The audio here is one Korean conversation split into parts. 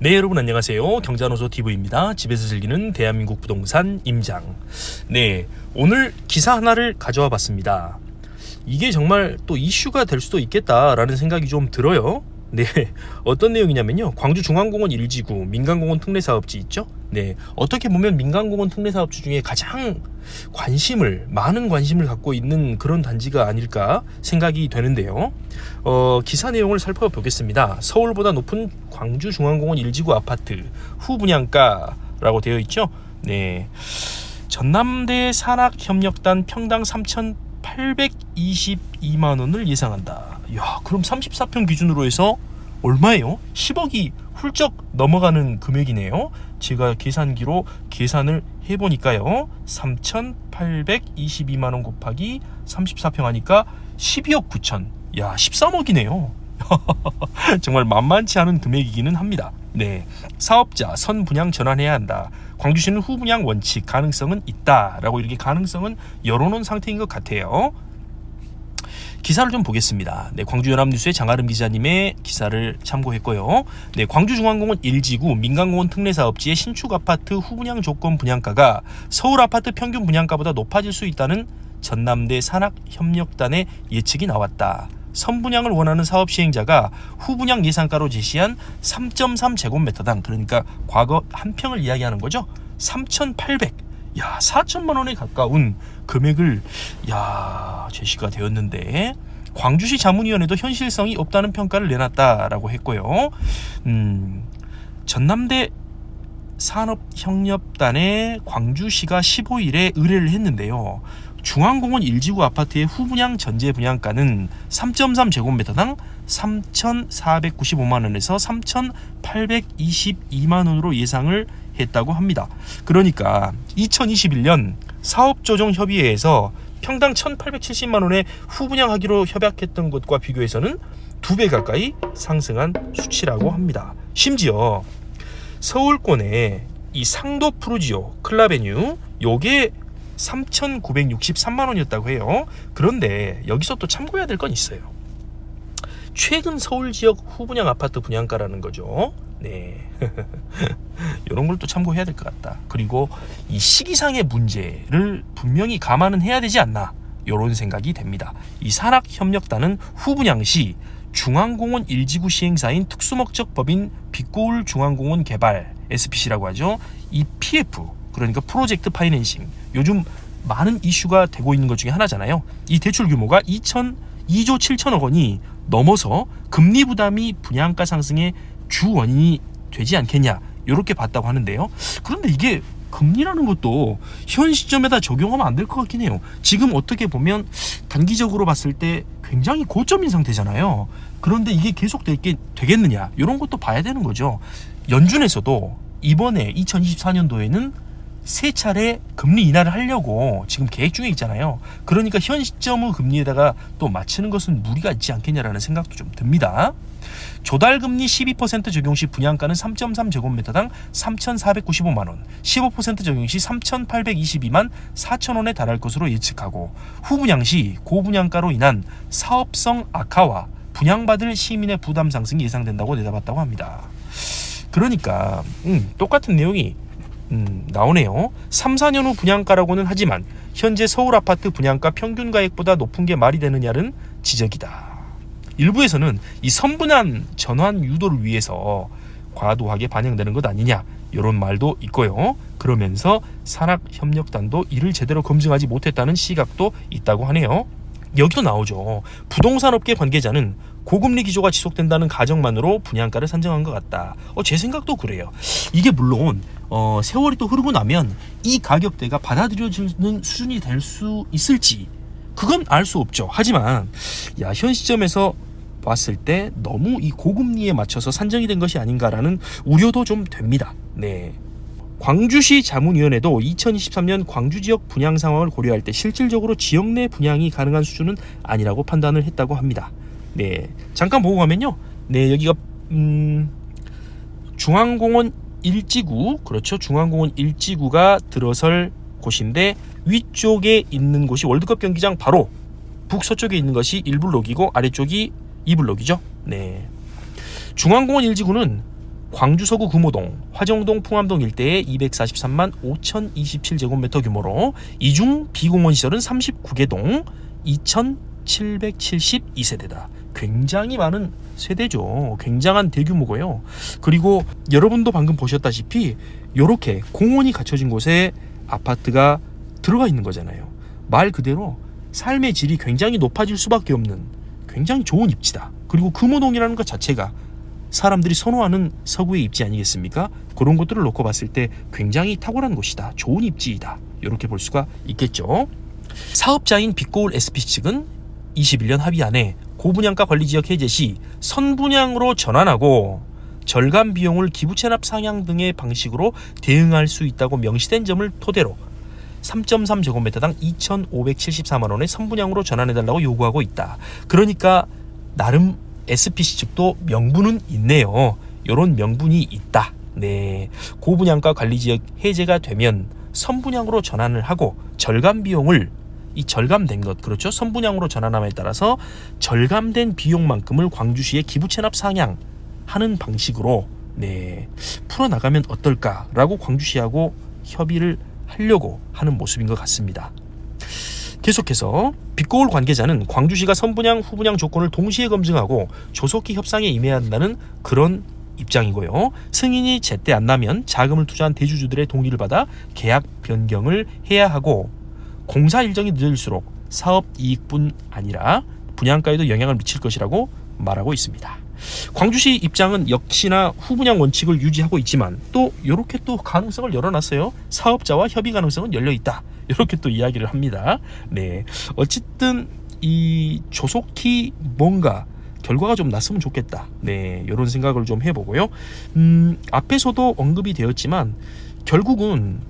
네 여러분 안녕하세요. 경자노소 TV입니다. 집에서 즐기는 대한민국 부동산 임장. 네 오늘 기사 하나를 가져와 봤습니다. 이게 정말 또 이슈가 될 수도 있겠다라는 생각이 좀 들어요 네 어떤 내용이냐면요 광주 중앙공원 1지구 민간공원 특례사업지 있죠 네 어떻게 보면 민간공원 특례사업지 중에 가장 관심을 많은 관심을 갖고 있는 그런 단지가 아닐까 생각이 되는데요 어, 기사 내용을 살펴보겠습니다. 서울보다 높은 광주 중앙공원 1지구 아파트 후분양가라고 되어 있죠. 네. 전남대 산학협력단 평당 3,822만 원을 예상한다. 야, 그럼 34평 기준으로 해서 얼마예요? 10억이 훌쩍 넘어가는 금액이네요. 제가 계산기로 계산을 해보니까요. 3,822만 원 곱하기 34평 하니까 12억 9천. 야, 13억이네요. 정말 만만치 않은 금액이기는 합니다. 네. 사업자 선 분양 전환해야 한다. 광주시는 후 분양 원칙 가능성은 있다라고 이렇게 가능성은 열어놓은 상태인 것 같아요. 기사를 좀 보겠습니다. 네, 광주 연합뉴스의 장아름 기자님의 기사를 참고했고요. 네, 광주중앙공원 1지구 민간공원 특례사업지의 신축 아파트 후분양 조건 분양가가 서울 아파트 평균 분양가보다 높아질 수 있다는 전남대 산학협력단의 예측이 나왔다. 선분양을 원하는 사업 시행자가 후분양 예상가로 제시한 3.3제곱미터당 그러니까 과거 한 평을 이야기하는 거죠. 3,800. 야, 4천만 원에 가까운 금액을 야, 제시가 되었는데 광주시 자문위원회도 현실성이 없다는 평가를 내놨다라고 했고요. 음, 전남대 산업협력단에 광주시가 15일에 의뢰를 했는데요. 중앙공원 1지구 아파트의 후분양 전제 분양가는 3.3제곱미터당 3,495만 원에서 3,822만 원으로 예상을 했다고 합니다. 그러니까 2021년 사업조정협의회에서 평당 1,870만 원에 후분양하기로 협약했던 것과 비교해서는 두 배 가까이 상승한 수치라고 합니다. 심지어 서울권의 이 상도 프루지오 클라베뉴 요게 3,963만 원이었다고 해요. 그런데 여기서 또 참고해야 될 건 있어요. 최근 서울 지역 후분양 아파트 분양가라는 거죠. 네. 이런 걸 또 참고해야 될 것 같다. 그리고 이 시기상의 문제를 분명히 감안은 해야 되지 않나. 이런 생각이 됩니다. 이 산학협력단은 후분양 시 중앙공원 1지구 시행사인 특수목적 법인 빛고울 중앙공원 개발 SPC라고 하죠. 이 PF 그러니까 프로젝트 파이낸싱 요즘 많은 이슈가 되고 있는 것 중에 하나잖아요. 이 대출 규모가 2천 2조 7천억 원이 넘어서 금리 부담이 분양가 상승의 주 원인이 되지 않겠냐 이렇게 봤다고 하는데요. 그런데 이게 금리라는 것도 현 시점에다 적용하면 안 될 것 같긴 해요. 지금 어떻게 보면 단기적으로 봤을 때 굉장히 고점인 상태잖아요. 그런데 이게 계속 되게 되겠느냐 이런 것도 봐야 되는 거죠. 연준에서도 이번에 2024년도에는 세 차례 금리 인하를 하려고 지금 계획 중에 있잖아요. 그러니까 현 시점의 금리에다가 또 맞추는 것은 무리가 있지 않겠냐라는 생각도 좀 듭니다. 조달 금리 12% 적용 시 분양가는 3.3 제곱미터당 3,495만 원, 15% 적용 시 3,822만 4천 원에 달할 것으로 예측하고 후분양 시 고분양가로 인한 사업성 악화와 분양받을 시민의 부담 상승이 예상된다고 내다봤다고 합니다. 그러니까 음, 똑같은 내용이 음, 나오네요. 3, 4년 후 분양가라고는 하지만 현재 서울 아파트 분양가 평균 가액보다 높은 게 말이 되느냐는 지적이다. 일부에서는 이 선분한 전환 유도를 위해서 과도하게 반영되는 것 아니냐 이런 말도 있고요. 그러면서 산학협력단도 이를 제대로 검증하지 못했다는 시각도 있다고 하네요. 여기도 나오죠. 부동산업계 관계자는 고금리 기조가 지속된다는 가정만으로 분양가를 산정한 것 같다. 어, 제 생각도 그래요. 이게 물론 어, 세월이 또 흐르고 나면 이 가격대가 받아들여지는 수준이 될 수 있을지 그건 알 수 없죠. 하지만 야, 현 시점에서 봤을 때 너무 이 고금리에 맞춰서 산정이 된 것이 아닌가라는 우려도 좀 됩니다. 네. 광주시 자문위원회도 2023년 광주 지역 분양 상황을 고려할 때 실질적으로 지역 내 분양이 가능한 수준은 아니라고 판단을 했다고 합니다. 네, 잠깐 보고 가면요. 네, 여기가 음, 중앙공원 일지구 그렇죠. 중앙공원 일지구가 들어설 곳인데 위쪽에 있는 곳이 월드컵 경기장 바로 북서쪽에 있는 것이 1블록이고 아래쪽이 2블록이죠. 네. 중앙공원 일지구는 광주 서구 금호동, 화정동 풍암동 일대에 243만 5,027제곱미터 규모로 이중 비공원 시설은 39개 동 2,772세대다. 굉장히 많은 세대죠. 굉장한 대규모고요. 그리고 여러분도 방금 보셨다시피 이렇게 공원이 갖춰진 곳에 아파트가 들어가 있는 거잖아요. 말 그대로 삶의 질이 굉장히 높아질 수밖에 없는 굉장히 좋은 입지다. 그리고 금호동이라는 것 자체가 사람들이 선호하는 서구의 입지 아니겠습니까? 그런 것들을 놓고 봤을 때 굉장히 탁월한 곳이다. 좋은 입지이다. 이렇게 볼 수가 있겠죠. 사업자인 빛고울 SPC 측은 21년 합의 안에 고분양가 관리 지역 해제 시 선분양으로 전환하고 절감 비용을 기부 체납 상향 등의 방식으로 대응할 수 있다고 명시된 점을 토대로 3.3제곱미터당 2,574만 원의 선분양으로 전환해달라고 요구하고 있다. 그러니까 나름 SPC 측도 명분은 있네요. 이런 명분이 있다. 네, 고분양가 관리 지역 해제가 되면 선분양으로 전환을 하고 절감 비용을 이 절감된 것 그렇죠 선분양으로 전환함에 따라서 절감된 비용만큼을 광주시에 기부 체납 상향하는 방식으로 네 풀어 나가면 어떨까라고 광주시하고 협의를 하려고 하는 모습인 것 같습니다. 계속해서 빛고울 관계자는 광주시가 선분양 후분양 조건을 동시에 검증하고 조속히 협상에 임해야 한다는 그런 입장이고요. 승인이 제때 안 나면 자금을 투자한 대주주들의 동의를 받아 계약 변경을 해야 하고 공사 일정이 늦을수록 사업 이익뿐 아니라 분양가에도 영향을 미칠 것이라고 말하고 있습니다. 광주시 입장은 역시나 후분양 원칙을 유지하고 있지만 또 이렇게 또 가능성을 열어놨어요. 사업자와 협의 가능성은 열려 있다. 이렇게 또 이야기를 합니다. 네, 어쨌든 이 조속히 뭔가 결과가 좀 났으면 좋겠다. 네, 이런 생각을 좀 해보고요. 음, 앞에서도 언급이 되었지만 결국은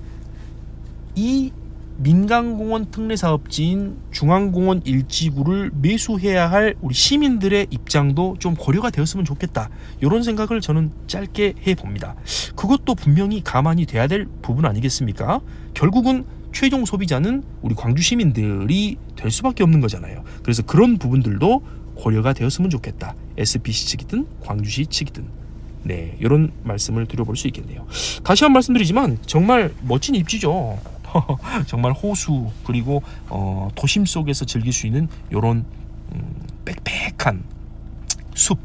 이 민간공원 특례 사업지인 중앙공원 일지구를 매수해야 할 우리 시민들의 입장도 좀 고려가 되었으면 좋겠다. 이런 생각을 저는 짧게 해 봅니다. 그것도 분명히 가만히 돼야 될 부분 아니겠습니까? 결국은 최종 소비자는 우리 광주 시민들이 될 수밖에 없는 거잖아요. 그래서 그런 부분들도 고려가 되었으면 좋겠다. SPC 측이든 광주시 측이든 네 이런 말씀을 드려볼 수 있겠네요. 다시 한번 말씀드리지만 정말 멋진 입지죠. 정말 호수 그리고 어, 도심 속에서 즐길 수 있는 이런 음, 빽빽한 숲.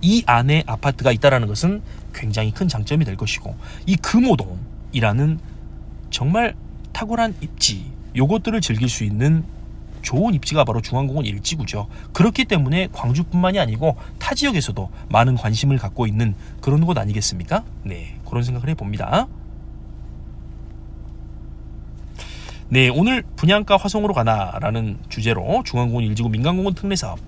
이 안에 아파트가 있다라는 것은 굉장히 큰 장점이 될 것이고 이 금호동이라는 정말 탁월한 입지 요것들을 즐길 수 있는 좋은 입지가 바로 중앙공원 일지구죠. 그렇기 때문에 광주뿐만이 아니고 타 지역에서도 많은 관심을 갖고 있는 그런 곳 아니겠습니까? 네, 그런 생각을 해봅니다. 네, 오늘 분양가 화성으로 가나라는 주제로 중앙공원 일지구 민간공원 특례 사업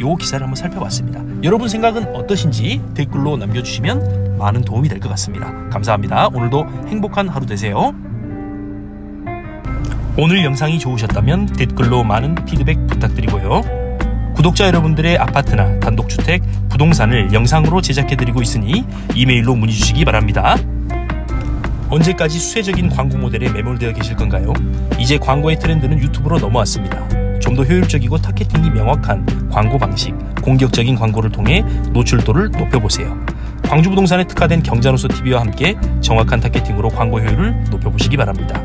요 기사를 한번 살펴봤습니다. 여러분 생각은 어떠신지 댓글로 남겨주시면 많은 도움이 될 것 같습니다. 감사합니다. 오늘도 행복한 하루 되세요. 오늘 영상이 좋으셨다면 댓글로 많은 피드백 부탁드리고요. 구독자 여러분들의 아파트나 단독주택, 부동산을 영상으로 제작해드리고 있으니 이메일로 문의 주시기 바랍니다. 언제까지 수세적인 광고 모델에 매몰되어 계실 건가요? 이제 광고의 트렌드는 유튜브로 넘어왔습니다. 좀 더 효율적이고 타겟팅이 명확한 광고 방식, 공격적인 광고를 통해 노출도를 높여보세요. 광주 부동산에 특화된 경자노소 TV와 함께 정확한 타겟팅으로 광고 효율을 높여보시기 바랍니다.